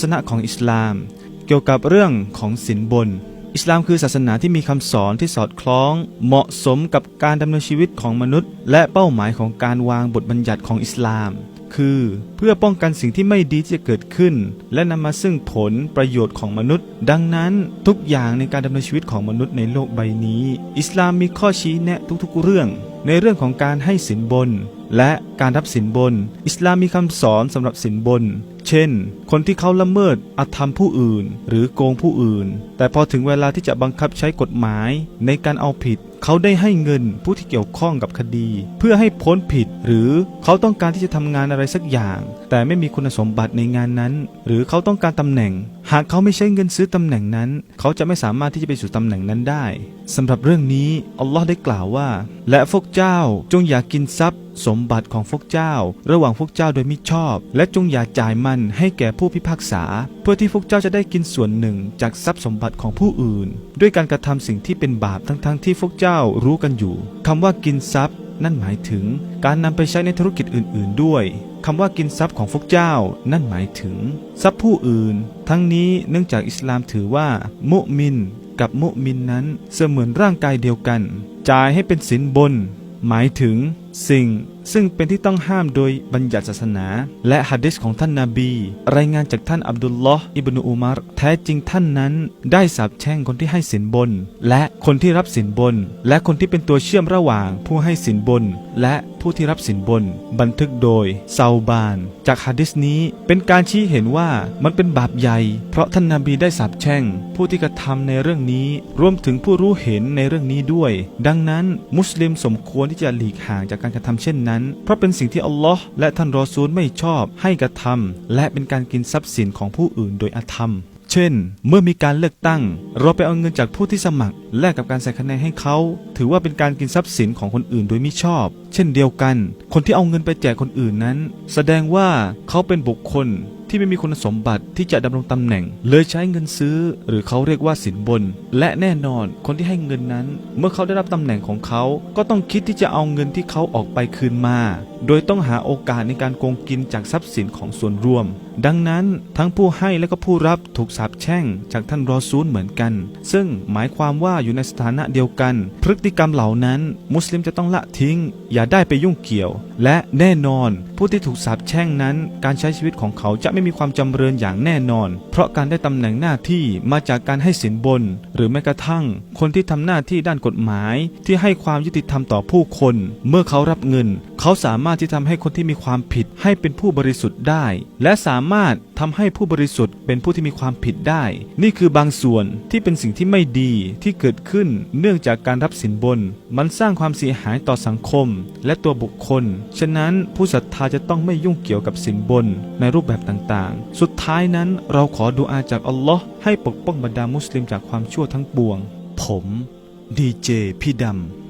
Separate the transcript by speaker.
Speaker 1: ศนะของอิสลาม เกี่ยวกับเรื่องของสินบน อิสลามคือศาสนาที่มีคำสอนที่สอดคล้อง เหมาะสมกับการดำเนินชีวิตของมนุษย์ และเป้าหมายของการวางบทบัญญัติของอิสลาม คือเพื่อป้องกันสิ่งที่ไม่ดีที่จะเกิดขึ้น และนำมาซึ่งผลประโยชน์ของมนุษย์ ดังนั้นทุกอย่างในการดำเนินชีวิตของมนุษย์ในโลกใบนี้ อิสลามมีข้อชี้แนะทุกๆ เรื่อง ในเรื่องของการให้สินบนและการรับสินบน อิสลามมีคำสอนสำหรับสินบน เช่น คนที่เขาละเมิดอธรรมผู้อื่น หรือโกงผู้อื่น แต่พอถึงเวลาที่จะบังคับใช้กฎหมายในการเอาผิด เขาได้ให้เงินผู้ที่เกี่ยวข้องกับคดี เพื่อให้พ้นผิด หรือเขาต้องการที่จะทำงานอะไรสักอย่าง แต่ไม่มีคุณสมบัติในงานนั้น หรือเขาต้องการตำแหน่ง หากเขาไม่ใช้เงินซื้อตำแหน่งนั้น เขาจะไม่สามารถที่จะไปสู่ตำแหน่งนั้นได้สำหรับเรื่องนี้อัลลอฮ์ได้กล่าวว่า และพวกเจ้าจงอย่ากกินทรัพย์สมบัติของพวกเจ้า ระหว่างพวกเจ้าโดยมิชอบ และจงอย่าจ่ายมันให้แก่ผู้พิพากษา เพื่อที่พวกเจ้าจะได้กินส่วนหนึ่งจากทรัพย์สมบัติของผู้อื่น ด้วยการกระทำสิ่งที่เป็นบาปทั้งๆที่พวกเจ้ารู้กันอยู่คำว่ากินทรัพย์ นั่นหมายถึงการนำไปใช้ในธุรกิจอื่น ๆ ด้วย คำว่ากินทรัพย์ของพวกเจ้า นั่นหมายถึง ทรัพย์ผู้อื่น ทั้งนี้เนื่องจากอิสลามถือว่า มุมิน กับมุมินนั้นเสมือนร่างกายเดียวกัน จ่ายให้เป็นสินบน หมายถึง สิ่งซึ่งเป็นที่ต้องห้ามโดยบัญญัติศาสนา และฮะดิษของท่านนาบี รายงานจากท่านอับดุลลอฮ์อิบนุอุมารแท้จริงท่านนั้น ได้สาบแช่งคนที่ให้สินบน และคนที่รับสินบน และคนที่เป็นตัวเชื่อมระหว่างผู้ให้สินบน และผู้ที่รับสินบน บันทึกโดยซาบาน จากฮะดิษนี้เป็นการชี้เห็นว่ามันเป็นบาปใหญ่ เพราะท่านนาบีได้สาบแช่ง ผู้ที่กระทำในเรื่องนี้ รวมถึงผู้รู้เห็นในเรื่องนี้ด้วย ดังนั้นมุสลิมสมควรที่จะหลีกห่างจากการการะทำเช่นนั้น เพราะเป็นสิ่งที่อัลลอฮ์และท่านรอซูลไม่ชอบให้กระทำและเป็นการกินทรัพย์สินของผู้อื่นโดยอธรรม เช่น เมื่อมีการเลือกตั้ง เราไปเอาเงินจากผู้ที่สมัคร แลกกับการใส่คะแนนให้เขา ถือว่าเป็นการกินทรัพย์สินของคนอื่นโดยมิชอบ เช่นเดียวกัน คนที่เอาเงินไปแจกคนอื่นนั้น แสดงว่าเขาเป็นบุคคล ที่ไม่มีคุณสมบัติที่จะดำรงตำแหน่ง เลยใช้เงินซื้อ หรือเขาเรียกว่าสินบน และแน่นอนคนที่ให้เงินนั้น เมื่อเขาได้รับตำแหน่งของเขา ก็ต้องคิดที่จะเอาเงินที่เขาออกไปคืนมา โดยต้องหาโอกาสในการโกงกินจากทรัพย์สินของส่วนรวม ดังนั้นทั้งผู้ให้และก็ผู้รับถูกสาปแช่งจากท่านรอซูลเหมือนกัน ซึ่งหมายความว่าอยู่ในสถานะเดียวกัน พฤติกรรมเหล่านั้น มุสลิมจะต้องละทิ้ง อย่าได้ไปยุ่งเกี่ยว และแน่นอน ผู้ที่ถูกสาปแช่งนั้น การใช้ชีวิตของเขาจะไม่มีความจำเริญอย่างแน่นอน เพราะการได้ตำแหน่งหน้าที่มาจากการให้สินบน หรือแม้กระทั่ง คนที่ทำหน้าที่ด้านกฎหมาย ที่ให้ความยุติธรรมต่อผู้คน เมื่อเขารับเงิน เขาสามารถที่ทำให้คนที่มีความผิดให้เป็นผู้บริสุทธิ์ได้ และสามารถทำให้ผู้บริสุทธิ์เป็นผู้ที่มีความผิดได้ นี่คือบางส่วนที่เป็นสิ่งที่ไม่ดีที่เกิดขึ้นเนื่องจากการรับสินบน มันสร้างความเสียหายต่อสังคม และตัวบุคคล ฉะนั้นผู้ศรัทธาจะต้องไม่ยุ่งเกี่ยวกับสินบนในรูปแบบต่างๆ สุดท้ายนั้นเราขอดุอาจากอัลลอฮ์ให้ปกป้องบรรดามุสลิมจากความชั่วทั้งปวง ผมดีเจพี่ดำ